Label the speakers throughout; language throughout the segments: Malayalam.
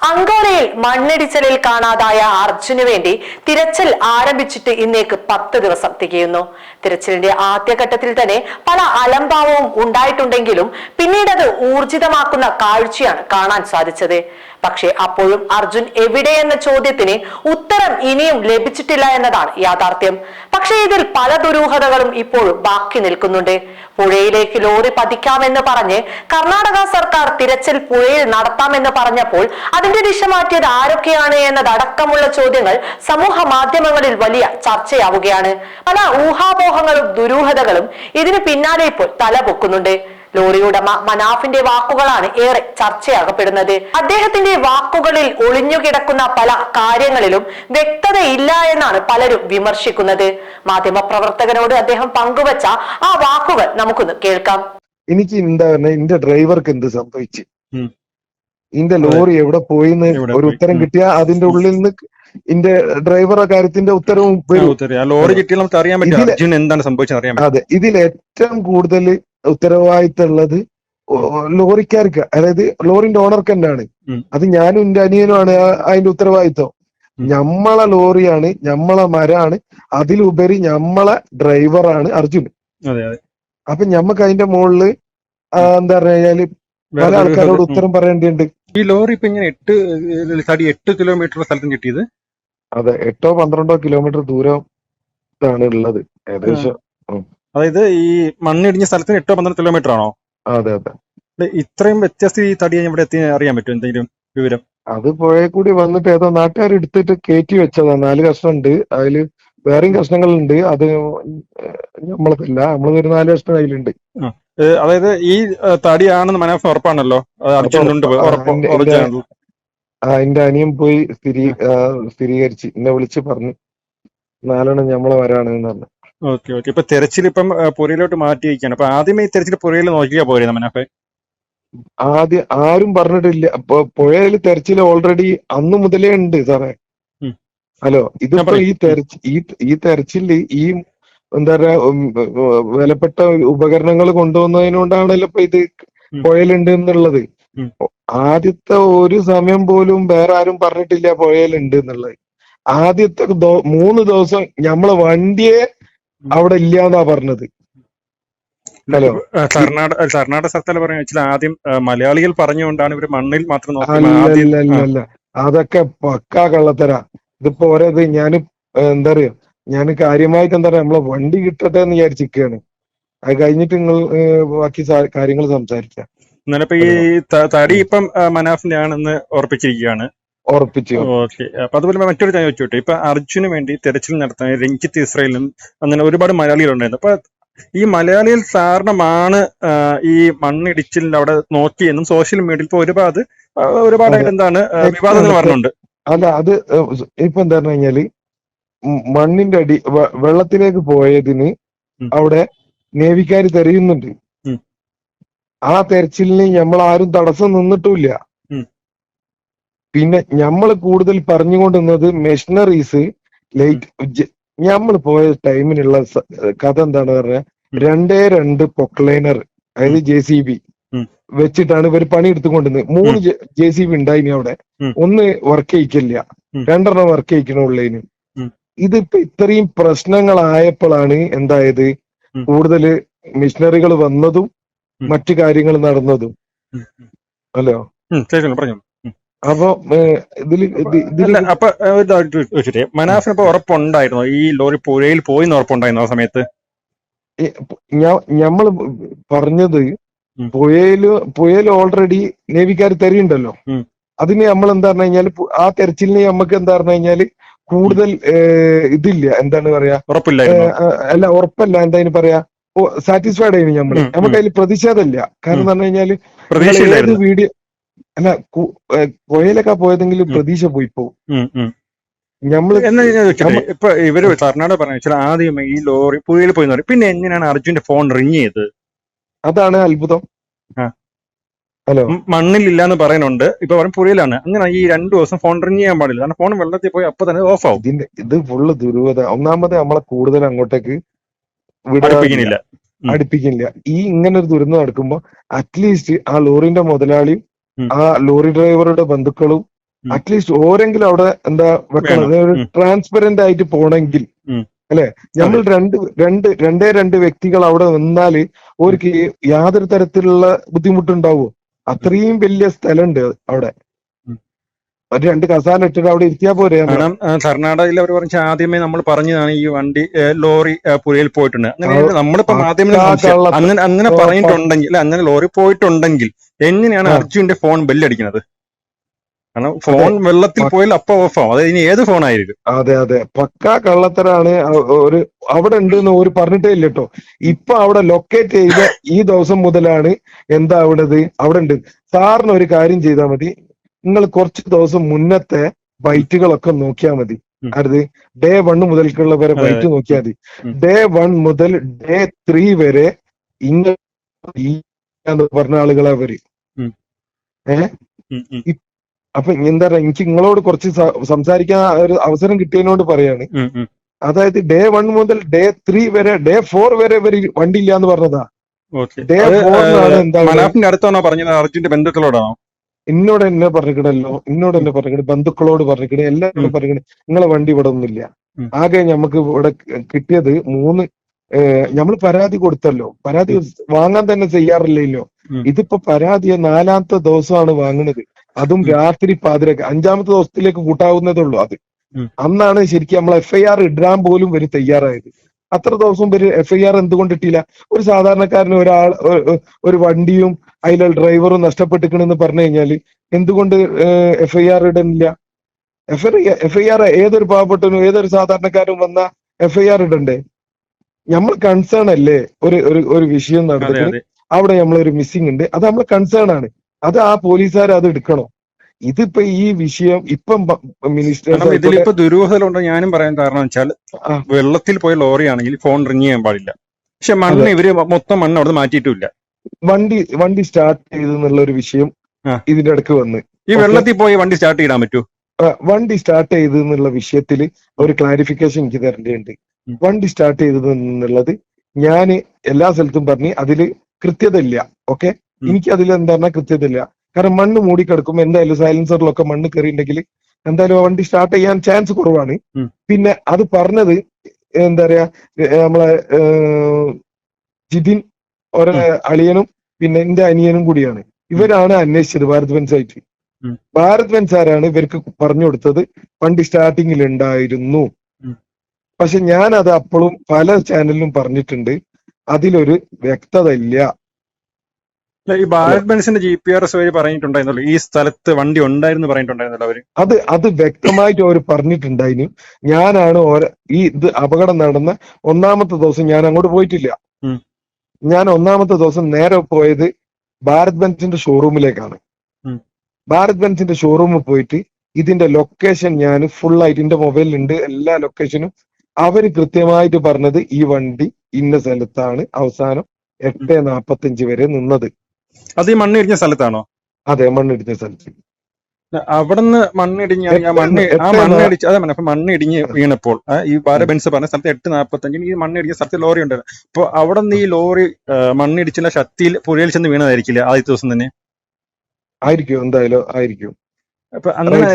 Speaker 1: അങ്കോലയിൽ മണ്ണിടിച്ചിലിൽ കാണാതായ അർജുന് വേണ്ടി തിരച്ചിൽ ആരംഭിച്ചിട്ട് ഇന്നേക്ക് പത്ത് ദിവസം തികയുന്നു. തിരച്ചിലിന്റെ ആദ്യഘട്ടത്തിൽ തന്നെ പല അലംഭാവവും ഉണ്ടായിട്ടുണ്ടെങ്കിലും പിന്നീട് അത് ഊർജിതമാക്കുന്ന കാഴ്ചയാണ് കാണാൻ സാധിച്ചത്. പക്ഷേ അപ്പോഴും അർജുൻ എവിടെയെന്ന ചോദ്യത്തിന് ഉത്തരം ഇനിയും ലഭിച്ചിട്ടില്ല എന്നതാണ് യാഥാർത്ഥ്യം. പക്ഷേ ഇതിൽ പല ദുരൂഹതകളും ഇപ്പോഴും ബാക്കി നിൽക്കുന്നുണ്ട്. പുഴയിലേക്ക് ലോറി പതിക്കാമെന്ന് പറഞ്ഞ് കർണാടക സർക്കാർ തിരച്ചിൽ പുഴയിൽ നടത്താമെന്ന് പറഞ്ഞപ്പോൾ അതിന്റെ ദിശ മാറ്റിയത് ആരൊക്കെയാണ് എന്നതടക്കമുള്ള ചോദ്യങ്ങൾ സമൂഹ മാധ്യമങ്ങളിൽ വലിയ ചർച്ചയാവുകയാണ്. പല ഊഹാപോഹങ്ങളും ദുരൂഹതകളും ഇതിന് പിന്നാലെ ഇപ്പോൾ തലപൊക്കുന്നുണ്ട്. ലോറിയുടമ ഉടമ മനാഫിന്റെ വാക്കുകളാണ് ഏറെ ചർച്ചയാകപ്പെടുന്നത്. അദ്ദേഹത്തിന്റെ വാക്കുകളിൽ ഒളിഞ്ഞുകിടക്കുന്ന പല കാര്യങ്ങളിലും വ്യക്തതയില്ല എന്നാണ് പലരും വിമർശിക്കുന്നത്. മാധ്യമപ്രവർത്തകനോട് അദ്ദേഹം പങ്കുവച്ച ആ വാക്കുകൾ നമുക്കൊന്ന് കേൾക്കാം.
Speaker 2: എനിക്ക് എന്താ എന്റെ ഡ്രൈവർക്ക് എന്ത് സംഭവിച്ചു. ഇന്റെ ലോറി എവിടെ പോയിന്ന് ഒരു ഉത്തരം. കിട്ടിയാ അതിന്റെ ഉള്ളിൽ നിന്ന് ഇന്റെ ഡ്രൈവറുടെ കാര്യത്തിന്റെ ഉത്തരവും വരും.
Speaker 3: ലോറി കിട്ടിയാൽ നമുക്ക് അറിയാൻ പറ്റും. അർജുൻ എന്താണ് സംഭവിച്ചത് അറിയാൻ
Speaker 2: അതെ. ഇതിൽ ഏറ്റവും കൂടുതൽ ഉത്തരവാദിത്തമുള്ളത് ലോറിക്കാർക്ക്. അതായത് ലോറിന്റെ ഓണർക്ക് തന്നെയാണ് അത് ഞാനും എന്റെ അനിയനുമാണ് അതിന്റെ ഉത്തരവാദിത്തം. ഞമ്മളെ ലോറിയാണ് ഞമ്മളെ മരാണ് അതിലുപരി ഞമ്മളെ ഡ്രൈവറാണ് അർജുൻ. അപ്പൊ ഞമ്മക്ക് അതിന്റെ മുകളിൽ എന്താ പറഞ്ഞു കഴിഞ്ഞാൽ പല ആൾക്കാരോട് ഉത്തരം പറയേണ്ടിയുണ്ട്
Speaker 3: ഈ ലോറി ഇപ്പൊ ഇങ്ങനെ എട്ട് തടി എട്ട് കിലോമീറ്റർ സ്ഥലത്തും കിട്ടിയത്?
Speaker 2: അതെ എട്ടോ പന്ത്രണ്ടോ കിലോമീറ്റർ ദൂരം ആണ് ഉള്ളത്. ഏകദേശം
Speaker 3: അതായത് ഈ മണ്ണിടിഞ്ഞ സ്ഥലത്തിന് എട്ടോ പന്ത്രണ്ട് കിലോമീറ്റർ ആണോ?
Speaker 2: അതെ അതെ.
Speaker 3: ഇത്രയും വ്യത്യസ്ത ഈ തടി ഇവിടെ എത്തി അറിയാൻ പറ്റും എന്തെങ്കിലും വിവരം?
Speaker 2: അത് പുഴയിൽ കൂടി വന്നിട്ട് ഏതോ നാട്ടുകാർ എടുത്തിട്ട് കയറ്റി വെച്ചതാ. നാല് കഷ്ണം ഉണ്ട് അതിൽ വേറെയും കഷ്ണങ്ങളുണ്ട്. അത് നമ്മളതില്ല. നമ്മളൊരു ഒരു നാല് കഷ്ണം അതിലുണ്ട്
Speaker 3: അതായത് ഈ തടിയാണെന്ന് മനോഫ് ഉറപ്പാണല്ലോ. അർജുനുണ്ട്
Speaker 2: എന്റെ-. അനിയൻ പോയി സ്ഥിരീ സ്ഥിരീകരിച്ച് എന്നെ വിളിച്ച് പറഞ്ഞു നാലെണ്ണം ഞമ്മളെ വരാണ് എന്ന് പറഞ്ഞു.
Speaker 3: Okay okay. ഇപ്പൊ തെരച്ചിൽ ഇപ്പം പുരയിലോട്ട് മാറ്റിയിരിക്കുകയാണ് അപ്പൊ ആദ്യമേ ഈ തെരച്ചിൽ പുരയിൽ നോക്കിയാ പോരെ മനോഫെ
Speaker 2: ആദ്യം ആരും പറഞ്ഞിട്ടില്ല. അപ്പൊ പുഴയിൽ തെരച്ചിൽ ഓൾറെഡി അന്ന് മുതലേ ഉണ്ട് സാറേ. ഹലോ ഇതിപ്പോ ഈ തെരച്ചിൽ ഈ ഈ തെരച്ചിൽ ഈ എന്താ പറയാ വിലപ്പെട്ട ഉപകരണങ്ങൾ കൊണ്ടുവന്നതിനോണ്ടാണല്ലോ ഇപ്പൊ ഇത്. പുഴയിലുണ്ട് എന്നുള്ളത്. ആദ്യത്തെ ഒരു സമയം പോലും വേറെ ആരും പറഞ്ഞിട്ടില്ല പുഴയിലുണ്ട് എന്നുള്ളത്. ആദ്യത്തെ മൂന്ന് ദിവസം ഞമ്മളെ വണ്ടിയെ അവിടെ ഇല്ല എന്നാ പറഞ്ഞത്. ഹലോ.
Speaker 3: കർണാടക കർണാടക സർക്കാർ പറഞ്ഞ വെച്ചാൽ ആദ്യം മലയാളികൾ പറഞ്ഞുകൊണ്ടാണ് ഇവർ മണ്ണിൽ മാത്രം
Speaker 2: അല്ല അതൊക്കെ പക്കാ കള്ളത്തരാ. ഇതിപ്പോ ഓരോ ഞാൻ എന്താ പറയാ ഞാൻ കാര്യമായിട്ട് എന്താ പറയാ നമ്മളെ വണ്ടി കിട്ടട്ടെ എന്ന് വിചാരിച്ചിരിക്കുകയാണ് അത് കഴിഞ്ഞിട്ട് നിങ്ങൾ ബാക്കി കാര്യങ്ങൾ സംസാരിക്കാം.
Speaker 3: എന്നാലിപ്പോ ഈ തടി ഇപ്പം മനാഫിന്റെ ആണെന്ന് ഉറപ്പിച്ചിരിക്കുകയാണ്.
Speaker 2: ഉറപ്പിച്ചു.
Speaker 3: ഓക്കെ. അപ്പൊ അതുപോലെ മറ്റൊരു കാര്യം ചോദിച്ചോട്ടെ. ഇപ്പൊ അർജുന് വേണ്ടി തെരച്ചിൽ നടത്താൻ രഞ്ജിത്ത് ഇസ്രയേലും അങ്ങനെ ഒരുപാട് മലയാളികൾ ഉണ്ടായിരുന്നു അപ്പൊ ഈ മലയാളികൾ കാരണമാണ് ഈ മണ്ണിടിച്ചിലിൽ അവിടെ നോക്കിയെന്നും സോഷ്യൽ മീഡിയയിൽ ഇപ്പൊ ഒരുപാട് ഒരുപാടായിട്ട് എന്താണ് വിവാദങ്ങൾ പറഞ്ഞുണ്ട്
Speaker 2: അല്ല അത് ഇപ്പൊ എന്താ പറഞ്ഞു കഴിഞ്ഞാൽ മണ്ണിന്റെ അടി വെള്ളത്തിലേക്ക് പോയതിന് അവിടെ നേവിക്കാര് തെരയുന്നുണ്ട് ആ തെരച്ചിലിന് നമ്മൾ ആരും തടസ്സം
Speaker 3: നിന്നിട്ടില്ല
Speaker 2: പിന്നെ നമ്മൾ കൂടുതൽ പറഞ്ഞുകൊണ്ടിരുന്നത് മെഷീനറീസ് ലൈറ്റ് നമ്മൾ പോയ ടൈമിനുള്ള കഥ എന്താണ് പറഞ്ഞ? രണ്ടേ രണ്ട് പൊക്ലൈനർ അതായത് ജെ സി ബി വെച്ചിട്ടാണ് ഇവർ പണി എടുത്തുകൊണ്ടിരുന്നത് മൂന്ന് ജെ സി ബി ഉണ്ടായിനി അവിടെ. ഒന്ന് വർക്ക് ചെയ്യിക്കില്ല. രണ്ടെണ്ണം വർക്ക് ചെയ്യിക്കണുള്ളതിന്. ഇതിപ്പോ ഇത്രയും പ്രശ്നങ്ങളായപ്പോഴാണ് എന്തായത്. കൂടുതൽ മിഷനറികൾ വന്നതും മറ്റു കാര്യങ്ങൾ നടന്നതും.
Speaker 3: ശരി പറഞ്ഞു.
Speaker 2: അപ്പൊ ഇതിൽ
Speaker 3: അല്ല അപ്പൊ ഒരു ഡൗട്ട് ചോദിച്ചിട്ടേ മനാഫിന് ഇപ്പൊ ഉറപ്പുണ്ടായിരുന്നോ? ഈ ലോറി പുഴയിൽ പോയി ഉറപ്പുണ്ടായിരുന്നു ആ സമയത്ത്?
Speaker 2: ഞമ്മൾ പറഞ്ഞത്. പുഴയിൽ പുഴയിൽ ഓൾറെഡി നേവിക്കാർ തെരയുണ്ടല്ലോ. അതിന് നമ്മൾ എന്താ പറഞ്ഞു കഴിഞ്ഞാൽ ആ തെരച്ചിലിന് നമുക്ക് എന്താ പറഞ്ഞു കഴിഞ്ഞാൽ കൂടുതൽ ഇതില്ല. എന്താണ് പറയാ? അല്ല ഉറപ്പല്ല. എന്താ അതിന് പറയാ? സാറ്റിസ്ഫൈഡ് ആയിരുന്നു
Speaker 3: നമ്മൾ
Speaker 2: നമുക്ക്. അതിൽ പ്രതിഷേധമില്ല കാരണം പറഞ്ഞു കഴിഞ്ഞാൽ ഏത് വീഡിയോ അല്ല കു- ഏഹ്, പുഴയിലൊക്കെ പോയതെങ്കിൽ പ്രതീക്ഷ പോയി പോകും. നമ്മൾ
Speaker 3: ഇപ്പൊ ഇവർ കർണാടക പറഞ്ഞു വെച്ചാൽ ആദ്യം ഈ ലോറി പുഴയിൽ പോയി പിന്നെ എങ്ങനെയാണ് അർജുന്റെ ഫോൺ റിങ് ചെയ്തത്?
Speaker 2: അതാണ് അത്ഭുതം. ഹലോ
Speaker 3: മണ്ണിലില്ല എന്ന് പറയുന്നുണ്ട്. ഇപ്പൊ പറയും പുഴയിലാണ്. അങ്ങനെ ഈ രണ്ടു ദിവസം ഫോൺ റിങ് ചെയ്യാൻ പാടില്ല. കാരണം ഫോൺ വെള്ളത്തിൽ പോയി അപ്പൊ തന്നെ ഓഫ് ആവും.
Speaker 2: ഇതിന്റെ ഇത് ഫുള്ള് ദുരൂഹത. ഒന്നാമത് നമ്മളെ കൂടുതൽ അങ്ങോട്ടേക്ക് വിടപ്പിക്കുന്നില്ല
Speaker 3: അടുപ്പിക്കുന്നില്ല.
Speaker 2: ഈ ഇങ്ങനെ ഒരു ദുരന്തം നടക്കുമ്പോ അറ്റ്ലീസ്റ്റ് ആ ലോറിന്റെ മുതലാളിയും ആ ലോറി ഡ്രൈവറുടെ ബന്ധുക്കളും. അറ്റ്ലീസ്റ്റ് ഓരെങ്കിലും അവിടെ എന്താ വെക്കണം.
Speaker 3: ഒരു
Speaker 2: ട്രാൻസ്പെറന്റ് ആയിട്ട് പോണെങ്കിൽ. അല്ലെ? നമ്മൾ രണ്ട് രണ്ട് രണ്ടേ രണ്ട് വ്യക്തികൾ അവിടെ നിന്നാൽ ഓർക്ക് യാതൊരു തരത്തിലുള്ള ബുദ്ധിമുട്ടുണ്ടാവോ? അത്രയും വലിയ സ്ഥലമുണ്ട് അവിടെ. ഒരു രണ്ട് കസാല ഇട്ടിട്ട് അവിടെ ഇരുത്തിയാ പോരെ
Speaker 3: കാരണം കർണാടകയിൽ അവർ പറഞ്ഞ ആദ്യമേ നമ്മൾ പറഞ്ഞതാണ് ഈ വണ്ടി ലോറി പുഴയിൽ പോയിട്ടുണ്ട്. അങ്ങനെ നമ്മളിപ്പോ
Speaker 2: കള്ളത്ത-
Speaker 3: അങ്ങനെ അങ്ങനെ പറഞ്ഞിട്ടുണ്ടെങ്കിൽ അങ്ങനെ ലോറി പോയിട്ടുണ്ടെങ്കിൽ എങ്ങനെയാണ് അർജുന്റെ ഫോൺ ബെല്ലടിക്കുന്നത്? കാരണം ഫോൺ വെള്ളത്തിൽ പോയാൽ അപ്പൊ ഓഫ് ആവും അത് ഇനി ഏത് ഫോൺ ഫോണായിരിക്കും
Speaker 2: അതെ അതെ പക്കാ കള്ളത്തരാണ് ഒരു അവിടെ ഉണ്ട് എന്ന് ഒരു പറഞ്ഞിട്ടേ ഇല്ല കേട്ടോ ഇപ്പൊ അവിടെ ലൊക്കേറ്റ് ചെയ്ത ഈ ദിവസം മുതലാണ് എന്താ അവിടെ അവിടെ ഉണ്ട് സാറിന് ഒരു കാര്യം ചെയ്താൽ മതി നിങ്ങൾ കുറച്ച് ദിവസം മുന്നത്തെ ബൈറ്റുകളൊക്കെ നോക്കിയാൽ മതി
Speaker 3: അതായത്
Speaker 2: അത് ഡേ വൺ മുതൽക്കുള്ള വരെ ബൈറ്റ് നോക്കിയാൽ മതി ഡേ വൺ മുതൽ ഡേ ത്രീ വരെ ഇങ്ങനെ പറഞ്ഞ ആളുകളെ വരും
Speaker 3: ഉം.
Speaker 2: അപ്പൊ എന്താ പറയാ എനിക്ക് നിങ്ങളോട് കുറച്ച് സംസാരിക്കാൻ ഒരു അവസരം കിട്ടിയതിനോട് പറയാണ്. അതായത് ഡേ വൺ മുതൽ ഡേ ത്രീ വരെ ഡേ ഫോർ വരെ ഇവർ വണ്ടി ഇല്ല എന്ന് പറഞ്ഞതാ ഡേ ഫോറിനാണ് എന്താ
Speaker 3: മനാഫിന്റെ അടുത്താണോ പറഞ്ഞത്? അർജുന്റെ ബന്ധുക്കളോടാണോ?
Speaker 2: എന്നോട് എന്നെ പറഞ്ഞിക്കണല്ലോ. എന്നോട് എന്നെ പറഞ്ഞിക്കണേ. ബന്ധുക്കളോട് പറഞ്ഞിക്കണേ. എല്ലാവരോടും
Speaker 3: പറഞ്ഞിട്ട്
Speaker 2: പറഞ്ഞിക്കണേ. നിങ്ങളെ വണ്ടി ഇവിടെ ഒന്നുമില്ല. ആകെ നമുക്ക് ഇവിടെ കിട്ടിയത് മൂന്ന് നമ്മൾ പരാതി കൊടുത്തല്ലോ. പരാതി വാങ്ങാൻ തന്നെ ചെയ്യാറില്ലല്ലോ. ഇതിപ്പോ പരാതി നാലാമത്തെ ദിവസമാണ് വാങ്ങുന്നത് അതും. രാത്രി പാതിരക്ക് അഞ്ചാമത്തെ ദിവസത്തിലേക്ക് കൂട്ടാവുന്നതേ ഉള്ളൂ അത് അന്നാണ് ശരിക്കും നമ്മൾ എഫ് ഐ ആർ ഇടാൻ പോലും വരും തയ്യാറായത്. അത്ര ദിവസം വരെ എഫ് ഐ ആർ എന്തുകൊണ്ട് ഇട്ടില്ല? ഒരു സാധാരണക്കാരന് ഒരാൾ ഒരു വണ്ടിയും അതിലെ ഡ്രൈവറും നഷ്ടപ്പെട്ടിക്കണെന്ന് പറഞ്ഞു കഴിഞ്ഞാൽ എന്തുകൊണ്ട് എഫ് ഐ ആർ ഇടുന്നില്ല എഫ് എഫ് ഐ ആർ ഏതൊരു പാവപ്പെട്ടനും ഏതൊരു സാധാരണക്കാരും വന്ന എഫ് ഐ ആർ ഇടണ്ടേ? നമ്മൾ കൺസേൺ അല്ലേ? ഒരു ഒരു ഒരു വിഷയം നടന്നിട്ട് അവിടെ നമ്മളൊരു മിസ്സിംഗ് ഉണ്ട്. അത് നമ്മളെ കൺസേൺ ആണ്. അത് ആ പോലീസുകാർ അത് എടുക്കണോ. ഇതിപ്പോ ഈ വിഷയം ഇപ്പം മിനിസ്റ്റർ
Speaker 3: ഇതിലിപ്പോ ദുരൂഹതലുണ്ട് ഞാനും പറയാൻ കാരണം വെച്ചാൽ വെള്ളത്തിൽ പോയ ലോറി ആണെങ്കിൽ ഫോൺ റിങ് ചെയ്യാൻ പാടില്ല. പക്ഷെ മണ്ണ് ഇവർ മൊത്തം മണ്ണ് അവിടെ മാറ്റിയിട്ടില്ല
Speaker 2: വണ്ടി വണ്ടി സ്റ്റാർട്ട് ചെയ്തെന്നുള്ള ഒരു വിഷയം ഇതിന്റെ അടുക്ക് വന്ന്.
Speaker 3: ഈ വെള്ളത്തിൽ പോയി വണ്ടി സ്റ്റാർട്ട് ചെയ്യാൻ പറ്റൂ?
Speaker 2: വണ്ടി സ്റ്റാർട്ട് ചെയ്തു എന്നുള്ള വിഷയത്തിൽ ഒരു ക്ലാരിഫിക്കേഷൻ എനിക്ക് തരേണ്ടതുണ്ട്. വണ്ടി സ്റ്റാർട്ട് ചെയ്തത് എന്നുള്ളത് ഞാൻ എല്ലാ സ്ഥലത്തും പറഞ്ഞ് അതിൽ കൃത്യത ഇല്ല ഓക്കെ. എനിക്ക് അതിൽ എന്താ പറഞ്ഞാൽ കൃത്യത ഇല്ല കാരണം മണ്ണ് മൂടിക്കിടക്കുമ്പോൾ എന്തായാലും സൈലൻസറിലൊക്കെ മണ്ണ് കയറിയിട്ടുണ്ടെങ്കിൽ എന്തായാലും ആ വണ്ടി സ്റ്റാർട്ട് ചെയ്യാൻ ചാൻസ് കുറവാണ്. പിന്നെ അത് പറഞ്ഞത് എന്താ പറയാ നമ്മളെ ജിതിൻ ഒരു അളിയനും പിന്നെ എന്റെ അനിയനും കൂടിയാണ്. ഇവരാണ് അന്വേഷിച്ചത് ഭാരത് ബെൻസായിട്ട്. ഭാരത് ബെൻസാരാണ് ഇവർക്ക് പറഞ്ഞു കൊടുത്തത്? വണ്ടി സ്റ്റാർട്ടിങ്ങിൽ ഉണ്ടായിരുന്നു. പക്ഷെ ഞാൻ അത് അപ്പോഴും പല ചാനലിലും പറഞ്ഞിട്ടുണ്ട്. അതിലൊരു വ്യക്തത ഇല്ല
Speaker 3: ഈ ഭാരത് ബെൻസിന്റെ ജി പി ആർ എസ് വഴി പറഞ്ഞിട്ടുണ്ടായിരുന്നല്ലോ. ഈ സ്ഥലത്ത് വണ്ടി ഉണ്ടായിരുന്നു പറഞ്ഞിട്ടുണ്ടായിരുന്നല്ലോ അവർ.
Speaker 2: അത് അത് വ്യക്തമായിട്ട് അവർ പറഞ്ഞിട്ടുണ്ടായിരുന്നു ഞാനാണ് ഈ ഇത് അപകടം നടന്ന ഒന്നാമത്തെ ദിവസം ഞാൻ അങ്ങോട്ട് പോയിട്ടില്ല. ഞാൻ ഒന്നാമത്തെ ദിവസം നേരെ പോയത് ഭാരത് ബെൻസിന്റെ ഷോറൂമിലേക്കാണ്. ഭാരത് ബെൻസിന്റെ ഷോറൂമിൽ പോയിട്ട് ഇതിന്റെ ലൊക്കേഷൻ ഞാൻ ഫുൾ ആയിട്ട് എന്റെ മൊബൈലിലുണ്ട് എല്ലാ ലൊക്കേഷനും അവർ കൃത്യമായിട്ട് പറഞ്ഞത് ഈ വണ്ടി ഇന്ന സ്ഥലത്താണ് അവസാനം എട്ട് നാപ്പത്തഞ്ച് വരെ നിന്നത്.
Speaker 3: അത് ഈ മണ്ണ് ഇടിഞ്ഞ സ്ഥലത്താണോ?
Speaker 2: അതെ മണ്ണിടിഞ്ഞ സ്ഥലത്ത്.
Speaker 3: അവിടുന്ന് മണ്ണിടിഞ്ഞ് ആ മണ്ണ് ആ മണ്ണിടിച്ച് അതെ അപ്പൊ മണ്ണിടിഞ്ഞ് വീണപ്പോൾ ഈ ബാലബെൻസ് ബെൻസ് പറഞ്ഞ സ്ഥലത്ത് എട്ട് നാപ്പത്തഞ്ചിന് ഈ മണ്ണിടിഞ്ഞ സ്ഥലത്ത് ലോറി ഉണ്ടായിരുന്നു. അപ്പൊ അവിടെ നിന്ന് ഈ ലോറി മണ്ണിടിച്ചിന്റെ മണ്ണിടിച്ചില്ല ശക്തിയിൽ പുഴയിൽ ചെന്ന് വീണതായിരിക്കില്ല ആദ്യത്തെ ദിവസം തന്നെ?
Speaker 2: ആയിരിക്കും എന്തായാലും ആയിരിക്കും.
Speaker 3: അപ്പൊ അങ്ങനെ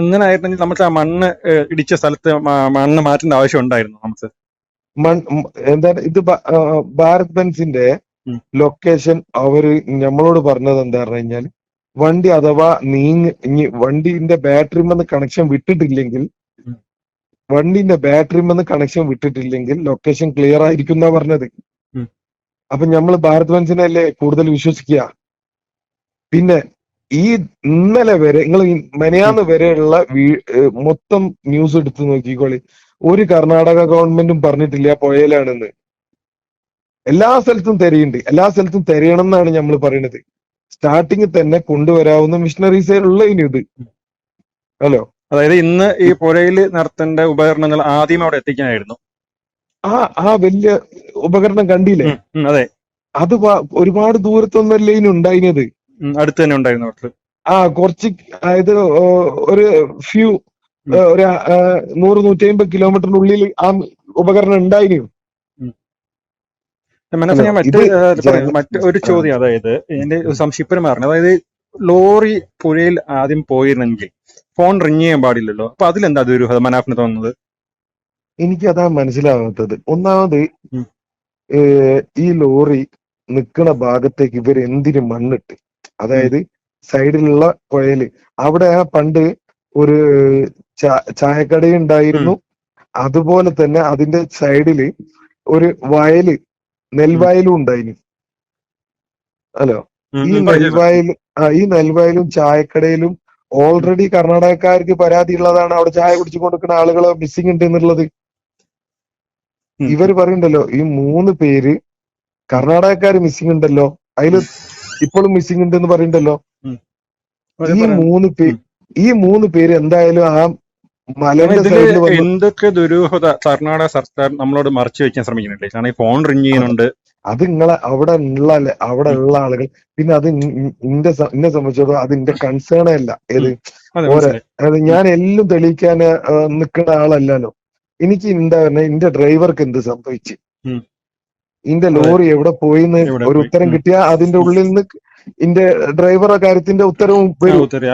Speaker 3: അങ്ങനെ ആയിരുന്നെങ്കിൽ നമുക്ക് ആ മണ്ണ് ഇടിച്ച സ്ഥലത്ത് മണ്ണ് മാറ്റേണ്ട ആവശ്യം ഉണ്ടായിരുന്നു നമുക്ക്?
Speaker 2: എന്താണ് ഇത് ഭാരത് ബെൻസിന്റെ. ലൊക്കേഷൻ അവർ നമ്മളോട് പറഞ്ഞത് എന്താ പറഞ്ഞു കഴിഞ്ഞാൽ വണ്ടി അഥവാ നീങ് വണ്ടിന്റെ ബാറ്ററിമെന്ന് കണക്ഷൻ വിട്ടിട്ടില്ലെങ്കിൽ. വണ്ടിന്റെ ബാറ്ററിമെന്ന് കണക്ഷൻ വിട്ടിട്ടില്ലെങ്കിൽ ലൊക്കേഷൻ ക്ലിയർ ആയിരിക്കും എന്നാ പറഞ്ഞത്. അപ്പൊ നമ്മൾ ഭാരത് ബെൻസിനെ അല്ലേ കൂടുതൽ വിശ്വസിക്കുക പിന്നെ ഈ ഇന്നലെ വരെ നിങ്ങൾ മെനയാന്ന് വരെയുള്ള മൊത്തം ന്യൂസ് എടുത്ത് നോക്കിക്കോളി. ഒരു കർണാടക ഗവൺമെന്റും പറഞ്ഞിട്ടില്ല പുഴയിലാണെന്ന്. എല്ലാ സ്ഥലത്തും തിരയുണ്ട്. എല്ലാ സ്ഥലത്തും തിരയണം എന്നാണ് നമ്മൾ പറയുന്നത് സ്റ്റാർട്ടിങ് തന്നെ കൊണ്ടുവരാവുന്ന മിഷനറീസേ ഇനി ഇത്. ഹലോ
Speaker 3: അതായത് ഇന്ന് ഈ പുഴയിൽ നടത്തേണ്ട ഉപകരണങ്ങൾ ആദ്യം അവിടെ എത്തിക്കാനായിരുന്നു.
Speaker 2: ആ ആ വലിയ ഉപകരണം കണ്ടില്ലേ?
Speaker 3: അതെ.
Speaker 2: അത് ഒരുപാട് ദൂരത്തൊന്നല്ലേ ഇനി ഉണ്ടായിരുന്നത്
Speaker 3: അടുത്ത് തന്നെ ഉണ്ടായിരുന്നു
Speaker 2: ആ കുറച്ച് അതായത് ഒരു ഫ്യൂ ഒരു നൂറ് നൂറ്റി അമ്പത് കിലോമീറ്ററിനുള്ളിൽ ആ ഉപകരണം ഉണ്ടായിരുന്നു
Speaker 3: മനസ്സിൽ ഞാൻ മറ്റു മറ്റ് ഒരു ചോദ്യം അതായത് എന്റെ സംശയം പറഞ്ഞു അതായത് ലോറി പുഴയിൽ ആദ്യം പോയിരുന്നെങ്കിൽ ഫോൺ റിങ് ചെയ്യാൻ പാടില്ലല്ലോ. അപ്പൊ അതിലെന്താ ദുരൂഹത മനാഫിന് തോന്നുന്നത്?
Speaker 2: എനിക്ക് അതാ മനസ്സിലാകാത്തത്. ഒന്നാമത് ഈ ലോറി നിൽക്കുന്ന ഭാഗത്തേക്ക് ഇവർ എന്തിന് മണ്ണിട്ട്? അതായത് സൈഡിലുള്ള പുഴയിൽ. അവിടെ ആ പണ്ട് ഒരു ചായക്കടയുണ്ടായിരുന്നു. അതുപോലെ തന്നെ അതിന്റെ സൈഡിൽ ഒരു വയൽ നെൽവയലും ഉണ്ടായിന് ഹലോ? ഈ നെൽവയൽ ഈ നെൽവയലും ചായക്കടയിലും ഓൾറെഡി കർണാടകക്കാർക്ക് പരാതി ഉള്ളതാണ് അവിടെ ചായ കുടിച്ചു കൊടുക്കുന്ന ആളുകൾ മിസ്സിംഗ് ഉണ്ട് എന്നുള്ളത്.
Speaker 3: ഇവർ
Speaker 2: ഇവർ പറയണ്ടല്ലോ ഈ മൂന്ന് പേര് കർണാടകക്കാര് മിസ്സിംഗ് ഉണ്ടല്ലോ അതിൽ ഇപ്പോഴും മിസ്സിംഗ് ഉണ്ട് എന്ന് പറയണ്ടല്ലോ ഈ മൂന്ന് പേര് ഈ മൂന്ന് പേര് എന്തായാലും ആ
Speaker 3: എന്തൊക്കെ ദുരൂഹത കർണാടക സർക്കാർ നമ്മളോട് മറച്ചു വെക്കാൻ ശ്രമിക്കുന്നുണ്ട്? കാരണം ഈ ഫോൺ റിങ് ചെയ്യുന്നുണ്ട്.
Speaker 2: അത് നിങ്ങളെ അവിടെ ഉള്ള അവിടെ ഉള്ള ആളുകൾ. പിന്നെ അത് ഇന്റെ എന്നെ സംബന്ധിച്ചിടത്തോളം അതിന്റെ കൺസേണേ അല്ല ഏത്? അതായത് ഞാൻ എല്ലാം തെളിയിക്കാൻ നിൽക്കുന്ന ആളല്ലല്ലോ. എനിക്ക് എന്താ പറഞ്ഞ എന്റെ ഡ്രൈവർക്ക് എന്ത് സംഭവിച്ചു. ഇന്റെ
Speaker 3: അതെ.
Speaker 2: ലോറി എവിടെ പോയിന്ന് ഒരു ഉത്തരം
Speaker 3: കിട്ടിയാൽ
Speaker 2: കിട്ടിയാ അതിന്റെ ഉള്ളിൽ നിന്ന് ഇന്റെ ഡ്രൈവറെ കാര്യത്തിന്റെ ഉത്തരവും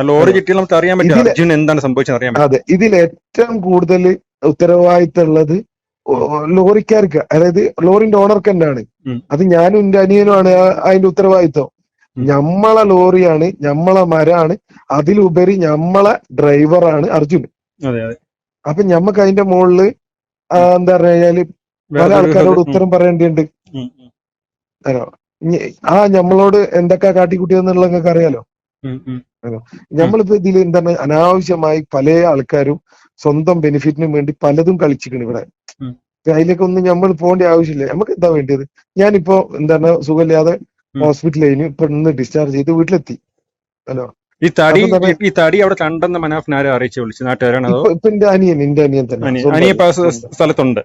Speaker 3: ലോറി കിട്ടിയാൽ നമുക്ക് അറിയാൻ പറ്റും എന്താണ് സംഭവിച്ചത് അറിയാൻ
Speaker 2: അതെ. ഇതിൽ ഏറ്റവും കൂടുതൽ ഉത്തരവാദിത്തമുള്ളത് ലോറിക്കാർക്ക്. അതായത് ലോറിന്റെ ഓണർക്ക് തന്നെയാണ്. അത് ഞാനും എന്റെ അനിയനുമാണ് അതിന്റെ ഉത്തരവാദിത്തം
Speaker 3: ഉം.
Speaker 2: ഞമ്മളെ ലോറിയാണ് ഞമ്മളെ മരാണ് അതിലുപരി ഞമ്മളെ ഡ്രൈവറാണ് അർജുൻ. അപ്പൊ ഞമ്മക്ക് അതിന്റെ മുകളിൽ എന്താ പറഞ്ഞാൽ കഴിഞ്ഞാൽ പല ആൾക്കാരോട് ഉത്തരം പറയേണ്ടിയുണ്ട് ആ ഞമ്മളോട് എന്തൊക്കെ കാട്ടിക്കുട്ടിയെന്നുള്ള നിങ്ങൾക്ക് അറിയാലോ. നമ്മളിപ്പോ ഇതിൽ എന്താണ് അനാവശ്യമായി പല ആൾക്കാരും സ്വന്തം ബെനിഫിറ്റിനും വേണ്ടി പലതും കളിച്ചിക്കണ് ഇവിടെ. അതിലേക്ക് ഒന്നും നമ്മൾ പോകേണ്ട ആവശ്യമില്ല. നമുക്ക് എന്താ വേണ്ടിയത്. ഞാനിപ്പോ എന്താണ് സുഖമില്ലാതെ
Speaker 3: ഹോസ്പിറ്റലിൽ
Speaker 2: ഹോസ്പിറ്റലിൽ ഇപ്പൊ ഇന്ന് ഡിസ്ചാർജ് ചെയ്ത് വീട്ടിലെത്തി. ഹലോ?
Speaker 3: ഈ തടി ഈ തടി അവിടെ കണ്ടെന്ന് മനാഫിനെ ആരെ അറിയിച്ചു വിളിച്ചു? നാട്ടുകാരാണ്
Speaker 2: ഇപ്പൊ എന്റെ അനിയൻ എന്റെ അനിയൻ തന്നെ.
Speaker 3: സ്ഥലത്തുണ്ട്.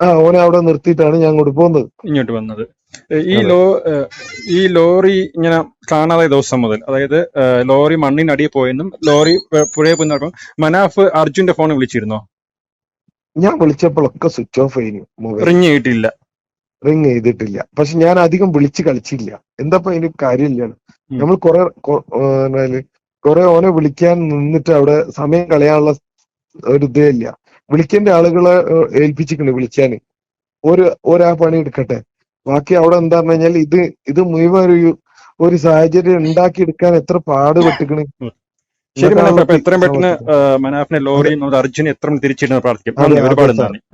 Speaker 2: ആ ഓനെ അവിടെ നിർത്തിയിട്ടാണ് ഞാൻ അങ്ങോട്ട് പോകുന്നത്.
Speaker 3: ഇങ്ങോട്ട് വന്നത്. ഈ ലോ ഈ ലോറി ഇങ്ങനെ കാണാതെ ദിവസം മുതൽ അതായത് ലോറി മണ്ണിനടിയിൽ പോയെന്നും ലോറി പുഴയെ പോയി നടക്കും മനാഫ് അർജുന്റെ ഫോൺ വിളിച്ചിരുന്നോ?
Speaker 2: ഞാൻ വിളിച്ചപ്പോഴൊക്കെ സ്വിച്ച് ഓഫ് മൊബൈൽ
Speaker 3: റിങ് ചെയ്തിട്ടില്ല.
Speaker 2: റിങ് ചെയ്തിട്ടില്ല. പക്ഷെ ഞാൻ അധികം വിളിച്ച് കളിച്ചില്ല. എന്താ അതിന് കാര്യമില്ല. നമ്മൾ കുറെ കുറെ ഓനെ വിളിക്കാൻ നിന്നിട്ട് അവിടെ സമയം കളയാനുള്ള ഒരു ഇതേ ഇല്ല. വിളിക്കേണ്ട ആളുകളെ ഏൽപ്പിച്ചിട്ടുണ്ട് വിളിക്കാൻ ഒരു ഒരാ പണി എടുക്കട്ടെ. ബാക്കി അവിടെ എന്താ പറഞ്ഞു കഴിഞ്ഞാൽ ഇത് ഇത് മുഴുവൻ ഒരു ഒരു സാഹചര്യം ഉണ്ടാക്കി എടുക്കാൻ എത്ര പാടുപെട്ടിക്കണ്.
Speaker 3: ശരി മനാഫ് അപ്പൊ
Speaker 2: എന്നിട്ടാണ്
Speaker 3: എത്രയും പെട്ടെന്ന് മനാഫിനെ ലോറിയും അർജുനെ എത്രയും തിരിച്ചിടുന്ന പ്രാർത്ഥിക്കും. ഒരുപാട് നന്ദി.